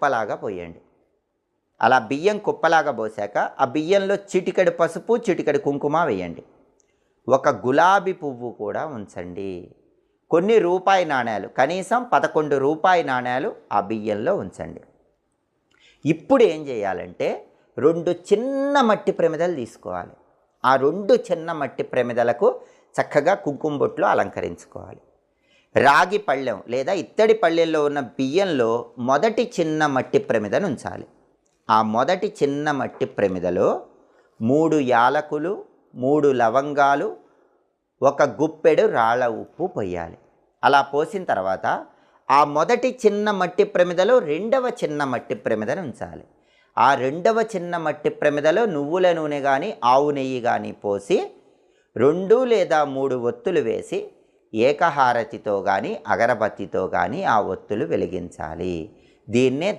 కుప్పలాగా పోయండి. అలా బియ్యం కుప్పలాగా పోసాక ఆ బియ్యంలో చిటికెడు పసుపు చిటికెడు కుంకుమ వేయండి. ఒక గులాబీ పువ్వు కూడా ఉంచండి. కొన్ని రూపాయి నాణ్యాలు కనీసం పదకొండు రూపాయి నాణ్యాలు ఆ బియ్యంలో ఉంచండి. ఇప్పుడు ఏం చేయాలంటే రెండు చిన్న మట్టి ప్రమిదలు తీసుకోవాలి. ఆ రెండు చిన్న మట్టి ప్రమిదలకు చక్కగా కుంకుమ బొట్లు అలంకరించుకోవాలి. రాగి పళ్ళెం లేదా ఇత్తడి పళ్ళెంలో ఉన్న బియ్యంలో మొదటి చిన్న మట్టి ప్రమిదను ఉంచాలి. ఆ మొదటి చిన్న మట్టి ప్రమిదలో మూడు యాలకులు మూడు లవంగాలు ఒక గుప్పెడు రాళ్ళ ఉప్పు పోయాలి. అలా పోసిన తర్వాత ఆ మొదటి చిన్న మట్టి ప్రమిదలో రెండవ చిన్న మట్టి ప్రమిదను ఉంచాలి. ఆ రెండవ చిన్న మట్టి ప్రమిదలో నువ్వుల నూనె కానీ ఆవు నెయ్యి కానీ పోసి రెండు లేదా మూడు ఒత్తులు వేసి ఏకహారతితో కానీ అగరబత్తితో కానీ ఆ ఒత్తులు వెలిగించాలి. దీన్నే